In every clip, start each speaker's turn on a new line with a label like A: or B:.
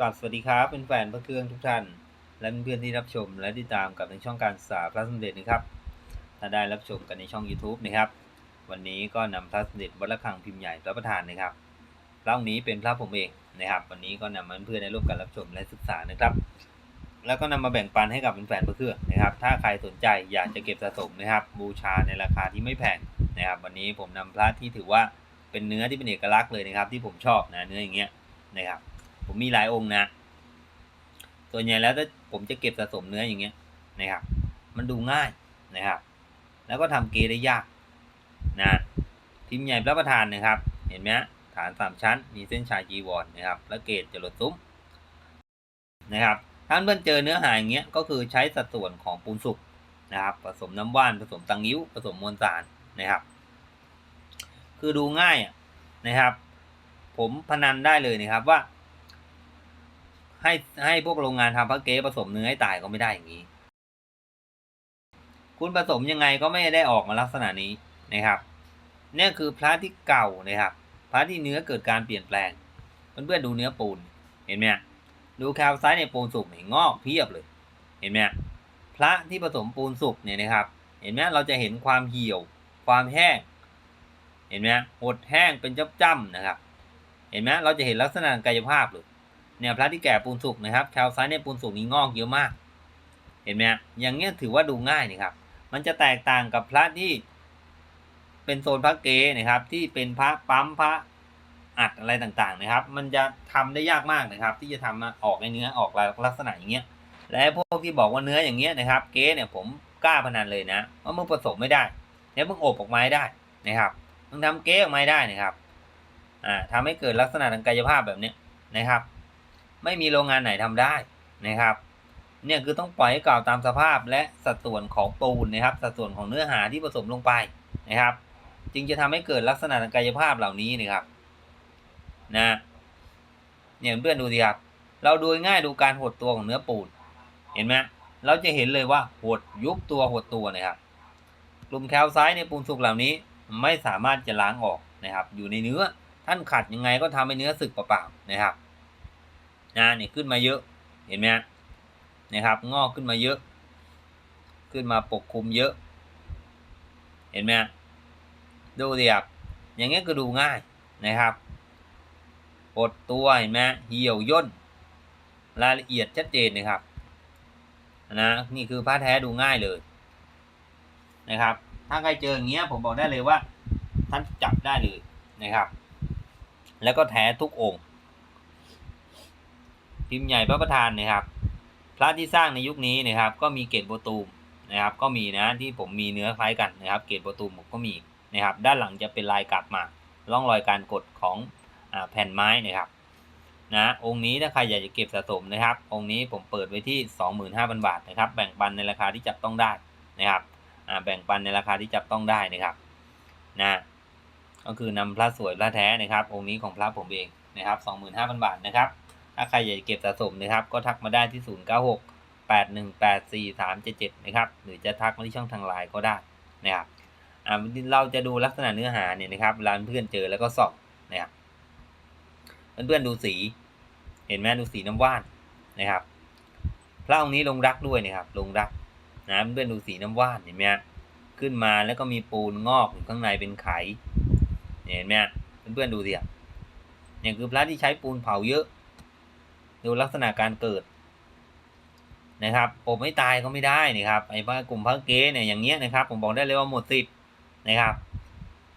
A: กราบสวัสดีครับเป็นแฟนพระเครื่องทุกท่าน และเพื่อนๆที่รับชมและติดตามกับในช่องการศึกษาพระสมเด็จนะครับ ถ้าได้รับชมกันในช่อง YouTube นะครับ วันนี้ก็นำพระสมเด็จวัดระฆังพิมพ์ใหญ่พระประธานนะครับพระองค์นี้เป็นพระผมเองนะครับ วันนี้ก็นำมาเพื่อนๆได้ร่วมกันรับชมและศึกษานะครับ แล้วก็นำมาแบ่งปันให้กับแฟนพระเครื่องนะครับ ถ้าใครสนใจอยากจะเก็บสะสมนะครับ บูชาในราคาที่ไม่แพงนะครับ วันนี้ผมนำพระที่ถือว่าเป็นเนื้อที่เป็นเอกลักษณ์เลยนะครับ ที่ผมชอบนะเนื้ออย่างเงี้ยนะครับ ผมมีหลายองค์นะ ส่วนใหญ่แล้วถ้าผมจะเก็บสะสมเนื้ออย่างเงี้ยนะครับ มันดูง่ายนะครับ แล้วก็ทำเกได้ยากนะพิมใหญ่พระประธานนะครับ เห็นไหมฐานสามชั้น มีเส้นชายจีวรนะครับ และเกตจะลดซุ้มนะครับท่านเพื่อนเจอเนื้อหาอย่างเงี้ยก็คือใช้สัดส่วนของปูนสุกนะครับ ผสมน้ำว่านผสมตังยิ้วผสมมวลสารนะครับ คือดูง่ายนะครับ ผมพนันได้เลยนะครับว่า ให้ให้พวกโรงงานทำพระเก๊ผสมเนื้อให้ตายก็ไม่ได้อย่างนี้ คุณผสมยังไงก็ไม่ได้ออกมาลักษณะนี้นะครับเนี่ยคือพระที่เก่านะครับ พระที่เนื้อเกิดการเปลี่ยนแปลงเพื่อนๆดูเนื้อปูนเห็นไหมดูแคลไซต์ในปูนสุกเนี่ยงอกเพียบเลย เห็นไหมพระที่ผสมปูนสุกเนี่ยนะครับ เห็นไหมเราจะเห็นความเหี่ยว ความแห้ง เห็นไหมหดแห้งเป็นจ้ำๆนะครับ เห็นไหมเราจะเห็นลักษณะกายภาพเลย เนี่ยพระที่แก่ปูนสุกนะครับแคลไซต์ในปูนสุกนี้งอกเยอะมาก เห็นไหมฮะอย่างเงี้ยถือว่าดูง่ายนี่ครับ มันจะแตกต่างกับพระที่เป็นโซนพระเกนะครับ ที่เป็นพระปั๊มพระอัดอะไรต่างๆนะครับ มันจะทำได้ยากมากนะครับ ที่จะทำมาออกในเนื้อออกลักษณะอย่างเงี้ย และพวกที่บอกว่าเนื้ออย่างเงี้ยนะครับ เกเนี่ยผมกล้าพนันเลยนะว่ามึงผสมไม่ได้แล้วมึงอบออกมาให้ได้นะครับมึงทำเก๊ออกมาให้ได้นะครับอ่าทำให้เกิดลักษณะทางกายภาพแบบเนี้ยนะครับ ไม่มีโรงงานไหนทำได้นะครับ เนี่ยคือต้องปล่อยให้เก่าตามสภาพและสัดส่วนของปูนนะครับ สัดส่วนของเนื้อหาที่ผสมลงไปนะครับ จึงจะทำให้เกิดลักษณะทางกายภาพเหล่านี้นะครับนะเนี่ยเพื่อนดูสิครับ เราดูง่ายดูการหดตัวของเนื้อปูน เห็นไหมเราจะเห็นเลยว่าหดยุบตัวหดตัวนะครับ กลุ่มแคลไซต์ในปูนสุกเหล่านี้ไม่สามารถจะล้างออกนะครับ อยู่ในเนื้อท่านขัดยังไงก็ทำให้เนื้อสึกเปล่าๆนะครับ นะนี่ขึ้นมาเยอะเห็นไหมนะครับ งอกขึ้นมาเยอะ ขึ้นมาปกคลุมเยอะ เห็นไหมดูดิครับอย่างเงี้ยก็ดูง่ายนะครับปดตัวเห็นไหมเหี่ยวย่น รายละเอียดชัดเจนนะครับนะนี่คือผ้าแท้ดูง่ายเลยนะครับ ถ้าใครเจออย่างเงี้ยผมบอกได้เลยว่าท่านจับได้เลยนะครับ แล้วก็แท้ทุกองค์ พิมพ์ใหญ่พระประธานนะครับ พระที่สร้างในยุคนี้นะครับ ก็มีเกตโบตูมนะครับ ก็มีนะที่ผมมีเนื้อคล้ายกันนะครับ เกตโบตูมผมก็มีนะครับ ด้านหลังจะเป็นลายกลับมาร่องรอยการกดของอแผ่นไม้นะครับนะองค์นี้ถ้าใครอยากจะเก็บสะสมนะครับ องค์นี้ผมเปิดไว้ที่ 25,000 บาทนะครับ แบ่งปันในราคาที่จับต้องได้นะครับแบ่งปันในราคาที่จับต้องได้นะครับนะก็คือนำพระสวยพระแท้นะครับ องค์นี้ของพระผมเองนะครับ 25,000 บาทนะครับ ถ้าใครอยากเก็บสะสมนะครับ ก็ทักมาได้ที่ 096 8184 377 นะครับ หรือจะทักมาที่ช่องทางไลน์ก็ได้นะครับอ่าเราจะดูลักษณะเนื้อหาเนี่ยนะครับร้านเพื่อนเจอแล้วก็สอบนะครับเพื่อนๆดูสี เห็นไหมดูสีน้ำว่านนะครับ พระองค์นี้ลงรักด้วยนะครับ ลงรักนะเพื่อนๆดูสีน้ำว่านเห็นไหมขึ้นมาแล้วก็มีปูนงอกอยู่ข้างในเป็นไข เห็นไหมเพื่อนๆดูสิอะเนี่ยคือพระที่ใช้ปูนเผาเยอะ ดูลักษณะการเกิดนะครับผมไม่ตายก็ไม่ได้นะครับไอ้พกลุ่มพระเกเนี่ยอย่างเงี้ยนะครับ ผมบอกได้เลยว่าหมดสิทธิ์นะครับ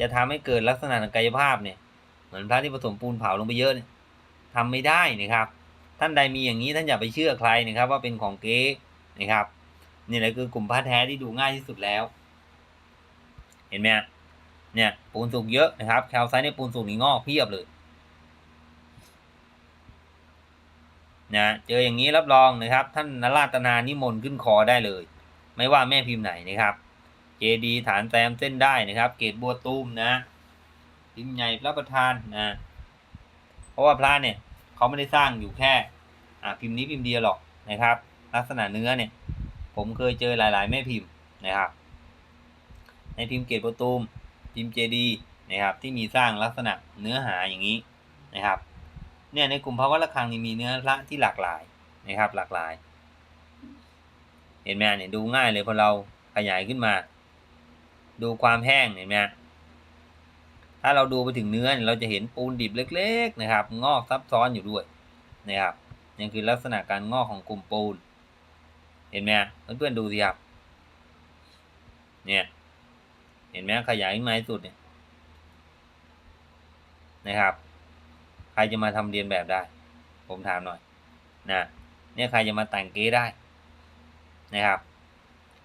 A: จะทำให้เกิดลักษณะทางกายภาพเนี่ย เหมือนพระที่ผสมปูนเผาลงไปเยอะเนี่ยทำไม่ได้นะครับ ท่านใดมีอย่างนี้ท่านอย่าไปเชื่อใครนะครับ ว่าเป็นของเก๊นะครับนี่แหละคือกลุ่มพระแท้ที่ดูง่ายที่สุดแล้ว เห็นไหมเนี่ยปูนสุกเยอะนะครับแคลไซต์ในปูนสุกนี่งอกเพียบเลย นะเจออย่างนี้รับรองนะครับ ท่านนราตนานิมนต์ขึ้นคอได้เลย ไม่ว่าแม่พิมพ์ไหนนะครับเจดีฐานแซมเส้นได้นะครับ เกตบัวตูมนะพิมพ์ใหญ่พระประธานนะเพราะว่าพระเนี่ยเขาไม่ได้สร้างอยู่แค่อ่าพิมพ์นี้พิมพ์เดียวหรอกนะครับ ลักษณะเนื้อเนี่ย ผมเคยเจอหลาย ๆ แม่พิมพ์นะครับ ในพิมพ์เกตบัวตูมพิมพ์เจดีนะครับที่มีสร้างลักษณะเนื้อหาอย่างนี้นะครับ เนี่ยในกลุ่มพระวัดระฆังนี่มีเนื้อพระที่หลากหลายนะครับ หลากหลาย เห็นไหมเนี่ยดูง่ายเลยพอเราขยายขึ้นมา ดูความแห้งเห็นไหมถ้าเราดูไปถึงเนื้อเนี่ยเราจะเห็นปูนดิบเล็ก ๆ นะครับ งอกซับซ้อนอยู่ด้วยนะครับนี่คือลักษณะการงอกของกลุ่มปูน เห็นไหมเพื่อนๆดูสิครับเนี่ยเห็นไหมขยายขึ้นมาสุดเนี่ยนะครับ ใครจะมาทำเรียนแบบได้ ผมถามหน่อยนะเนี่ยใครจะมาแต่งเก๊ได้นะครับ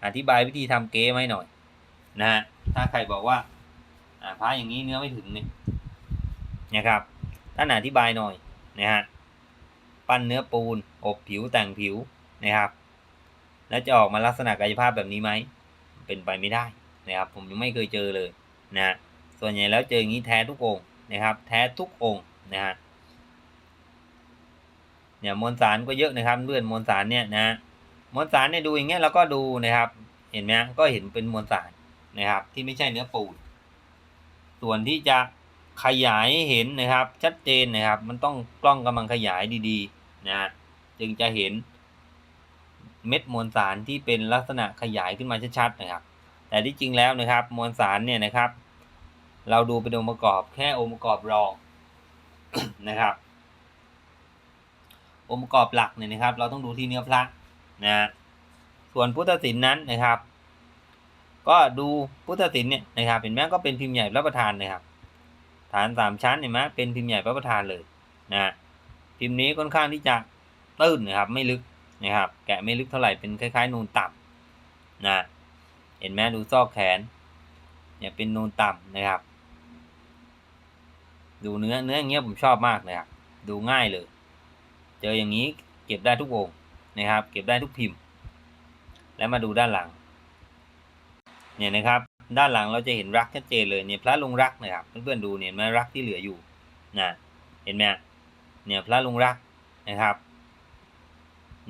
A: อธิบายวิธีทำเก๊ไหมหน่อยนะฮะถ้าใครบอกว่าอ่าพระอย่างนี้เนื้อไม่ถึงเนี่ยนะครับท่านอธิบายหน่อยนะฮะปั้นเนื้อปูน อบผิวแต่งผิวนะครับ แล้วจะออกมาลักษณะกายภาพแบบนี้ไหมเป็นไปไม่ได้นะครับ ผมยังไม่เคยเจอเลยนะฮะส่วนใหญ่แล้วเจออย่างนี้แท้ทุกองนะครับ แท้ทุกอง นะฮะเนี่ยมวลสารก็เยอะนะครับเพื่อนมวลสารเนี่ยนะมวลสารเนี่ยดูอย่างเงี้ยเราก็ดูนะครับ เห็นไหมก็เห็นเป็นมวลสารนะครับ ที่ไม่ใช่เนื้อปูนส่วนที่จะขยายเห็นนะครับ ชัดเจนนะครับ มันต้องกล้องกำลังขยายดีๆนะฮะจึงจะเห็นเม็ดมวลสารที่เป็นลักษณะขยายขึ้นมาชัดๆนะครับ แต่ที่จริงแล้วนะครับ มวลสารเนี่ยนะครับ เราดูเป็นองค์ประกอบแค่องค์ประกอบรอง นะครับ องค์ประกอบหลักเนี่ยนะครับ เราต้องดูที่เนื้อพระนะส่วนพุทธศิลป์นั้นนะครับ ก็ดูพุทธศิลป์เนี่ยนะครับเห็นไหมก็เป็นพิมพ์ใหญ่พระประธานนะครับ ฐานสามชั้นเห็นไหมเป็นพิมพ์ใหญ่พระประธานเลยนะพิมพ์นี้ค่อนข้างที่จะตื้นนะครับ ไม่ลึกนะครับ แกะไม่ลึกเท่าไหร่เป็นคล้ายๆนูนต่ำนะเห็นไหมดูซอกแขนเนี่ยเป็นนูนต่ำนะครับ ดูเนื้อเนื้ออย่างเงี้ยผมชอบมากเลยครับดูง่ายเลย เจออย่างนี้เก็บได้ทุกองนะครับ เก็บได้ทุกพิมพ์ แล้วมาดูด้านหลัง เนี่ยนะครับ ด้านหลังเราจะเห็นรักชัดเจนเลยเนี่ยพระลงรักนะครับเพื่อนๆดูเนี่ยมันรักที่เหลืออยู่นะเห็นไหมเนี่ยพระลงรักนะครับ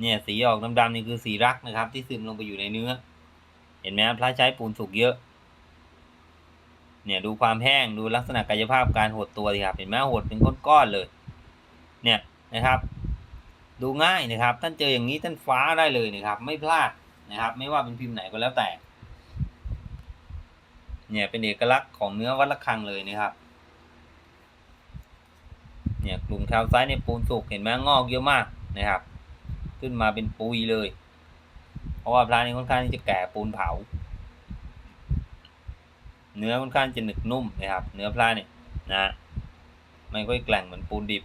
A: เนี่ยสีออกดำๆนี่คือสีรักนะครับ ที่ซึมลงไปอยู่ในเนื้อ เห็นไหมพระใช้ปูนสุกเยอะ เนี่ยดูความแห้งดูลักษณะกายภาพการหดตัวดีครับเห็นไหมหดเป็นก้อนๆเลยเนี่ยนะครับ ดูง่ายนะครับ ท่านเจออย่างนี้ท่านฟ้าได้เลยนะครับ ไม่พลาดนะครับ ไม่ว่าเป็นพิมพ์ไหนก็แล้วแต่ เนี่ยเป็นเอกลักษณ์ของเนื้อวัดระฆังเลยนะครับ เนี่ยกลุ่มแถวซ้ายในปูนสุกเห็นไหมงอกเยอะมากนะครับ ขึ้นมาเป็นปุยเลย เพราะว่าพระนี้ค่อนข้างที่จะแก่ปูนเผา เนื้อค่อนข้างจะหนึบนุ่มนะครับ เนื้อพระเนี่ยนะไม่ค่อยแกร่งเหมือนปูนดิบ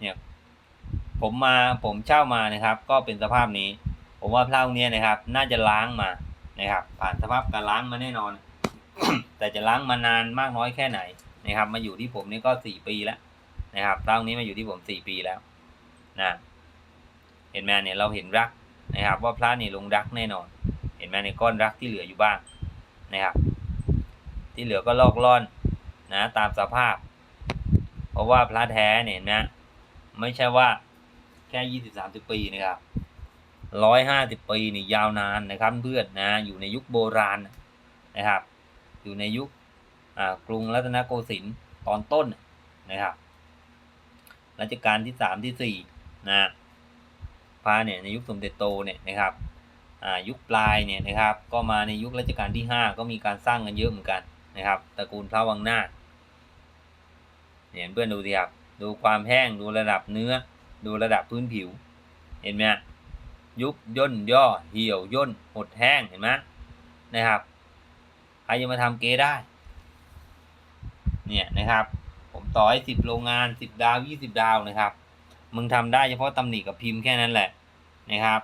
A: เนี่ยผมมาผมเช่ามานะครับ ก็เป็นสภาพนี้ ผมว่าพระองค์นี้นะครับ น่าจะล้างมานะครับ ผ่านสภาพการล้างมาแน่นอน แต่จะล้างมานานมากน้อยแค่ไหนนะครับ มาอยู่ที่ผมนี่ก็สี่ปีแล้วนะครับพระองค์นี้มาอยู่ที่ผมสี่ปีแล้วนะเห็นไหมเนี่ยเราเห็นรักนะครับ ว่าพระนี่ลงรักแน่นอน ห็นไหมในก้อนรักที่เหลืออยู่บ้างนะครับ ที่เหลือก็ลอกล่อนนะตามสภาพ เพราะว่าพระแท้เนี่ยนไหมไม่ใช่ว่าแค่ยี่สิบสามสิบปีนะครับร้อยห้าสิบปีนี่ยาวนานนะครับเพื่อนนะอยู่ในยุคโบราณนะครับ อยู่ในยุคกรุงรัตนโกสินทร์ตอนต้นนะครับรัชกาลที่สามที่สี่นะพระเนี่ยในยุคสมเด็จโตเนี่ยนะครับ ยุคปลายเนี่ยนะครับ ก็มาในยุครัชกาลที่ห้าก็มีการสร้างกันเยอะเหมือนกันนะครับตระกูลพระวังหน้าเนี่ยเพื่อนดูสิครับดูความแห้งดูระดับเนื้อ ดูระดับพื้นผิว เห็นไหมยุบย่นย่อเหี่ยวย่นหดแห้งเห็นไหมนะครับใครจะมาทำเกได้ เนี่ยนะครับ ผมต่อให้สิบโรงงานสิบดาวยี่สิบดาวนะครับ มึงทำได้เฉพาะตำหนิกับพิมพ์แค่นั้นแหละนะครับ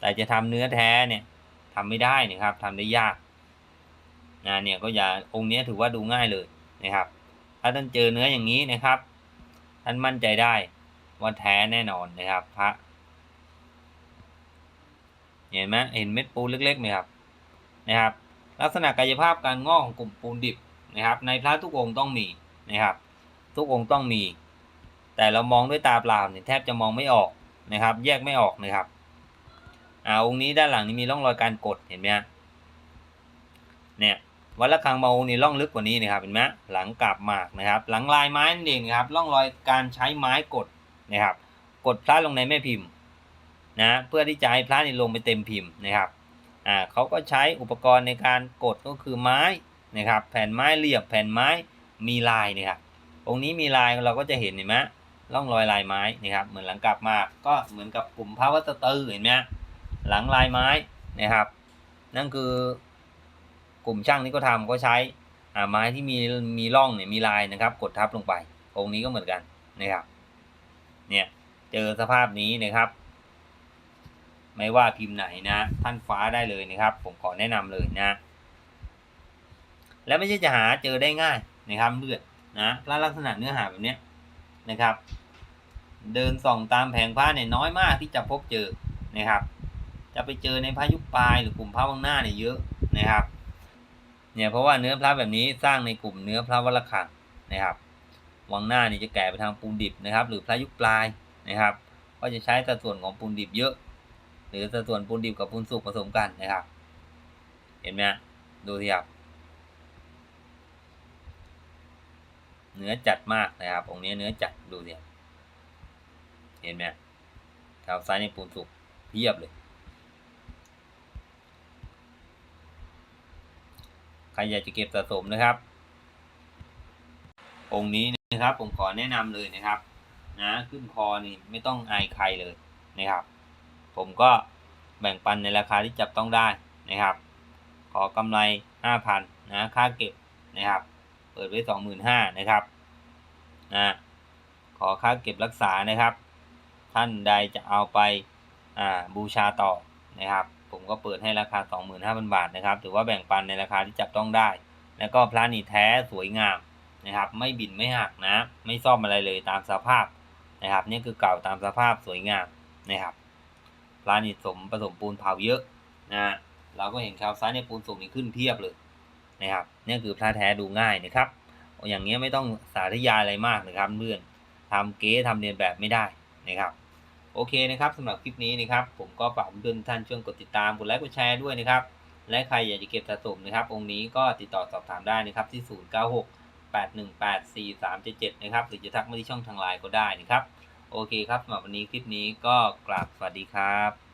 A: แต่จะทำเนื้อแท้เนี่ยทำไม่ได้นะครับทำได้ยากนะเนี่ยก็อย่าองค์นี้ถือว่าดูง่ายเลยนะครับ ถ้าท่านเจอเนื้ออย่างนี้นะครับ ท่านมั่นใจได้ว่าแท้แน่นอนนะครับ พระเห็นไหมเห็นเม็ดปูนเล็กๆไหมครับนะครับ ลักษณะกายภาพการงอกของกลุ่มปูนดิบนะครับ ในพระทุกองค์ต้องมีนะครับ ทุกองค์ต้องมี แต่เรามองด้วยตาเปล่าเนี่ยแทบจะมองไม่ออกนะครับ แยกไม่ออกนะครับ อ่าองค์นี้ด้านหลังนี้มีร่องรอยการกดเห็นไหมฮะเนี่ยวัดระฆังมาองค์นี่ล่องลึกกว่านี้นะครับเห็นไหมหลังกาบหมากนะครับ หลังลายไม้นั่นเองนะครับร่องรอยการใช้ไม้กดนะครับ กดพระลงในแม่พิมพ์นะเพื่อที่จะให้พระนี่ลงไปเต็มพิมพ์นะครับอ่าเขาก็ใช้อุปกรณ์ในการกดก็คือไม้นะครับ แผ่นไม้เรียบแผ่นไม้มีลายนะครับองค์นี้มีลายเราก็จะเห็นเห็นไหมร่องรอยลายไม้นะครับเหมือนหลังกาบหมากก็เหมือนกับกลุ่มพระวัตตือเห็นไหม หลังลายไม้นะครับ นั่นคือกลุ่มช่างที่เขาทำก็ใช้อ่าไม้ที่มีมีร่องเนี่ยมีลายนะครับ กดทับลงไปองค์นี้ก็เหมือนกันนะครับ เนี่ยเจอสภาพนี้นะครับ ไม่ว่าพิมพ์ไหนนะ ท่านฟ้าได้เลยนะครับ ผมขอแนะนำเลยนะ และไม่ใช่จะหาเจอได้ง่ายนะครับเลือดนะล้วลักษณะเนื้อหาแบบนี้นะครับ เดินส่องตามแผงผ้าเนี่ยน้อยมากที่จะพบเจอนะครับ จะไปเจอในพายุคปลายหรือกลุ่มพระวังหน้าเนี่ยเยอะนะครับ เนี่ยเพราะว่าเนื้อพระแบบนี้สร้างในกลุ่มเนื้อพระวัลคังนะครับ วังหน้านี่จะแก่ไปทางปูนดิบนะครับ หรือพระยุคปลายนะครับ ก็จะใช้สัดส่วนของปูนดิบเยอะ หรือสัดส่วนปูนดิบกับปูนสุกผสมกันนะครับ เห็นไหมดูสิครับเนื้อจัดมากนะครับองค์นี้เนื้อจัดดูสิครับเห็นไหมแถวซ้ายในปูนสุกเพียบเลย ใค รอยากจะเก็บสะสมนะครับ องค์นี้นะครับ ผมขอแนะนำเลยนะครับ นะขึ้นคอนี่ไม่ต้องอายใครเลยนะครับ ผมก็แบ่งปันในราคาที่จับต้องได้นะครับ ขอกำไร5,000นะค่าเก็บนะครับ เปิดไว้25,000นะครับนะขอค่าเก็บรักษานะครับ ท่านใดจะเอาไปอ่าบูชาต่อนะครับ ผมก็เปิดให้ราคา 25,000 บาทนะครับ ถือว่าแบ่งปันในราคาที่จับต้องได้ แล้วก็พระนี่แท้สวยงามนะครับ ไม่บินไม่หักนะ ไม่ซ่อมอะไรเลยตามสภาพนะครับ นี่คือเก่าตามสภาพสวยงามนะครับพระนี่สมผสมปูนเผาเยอะนะเราก็เห็นชาวซ้ายในปูนสุกนี่ขึ้นเพียบเลยนะครับนี่คือพระแท้ดูง่ายนะครับ อย่างเงี้ยไม่ต้องสาธยายอะไรมากนะครับเพื่อนทำเก๊ทำเรียนแบบไม่ได้นะครับ โอเคนะครับสำหรับคลิปนี้นะครับผมก็ฝากเพื่อนท่านช่วยกดติดตามกดไลค์กดแชร์ด้วยนะครับ และใครอยากจะเก็บสะสมนะครับ องค์นี้ก็ติดต่อสอบถามได้นะครับที่ 096 818 4377 นะครับ หรือจะทักมาที่ช่องทางไลน์ก็ได้นะครับ โอเคครับสำหรับวันนี้คลิปนี้ก็กราบสวัสดีครับ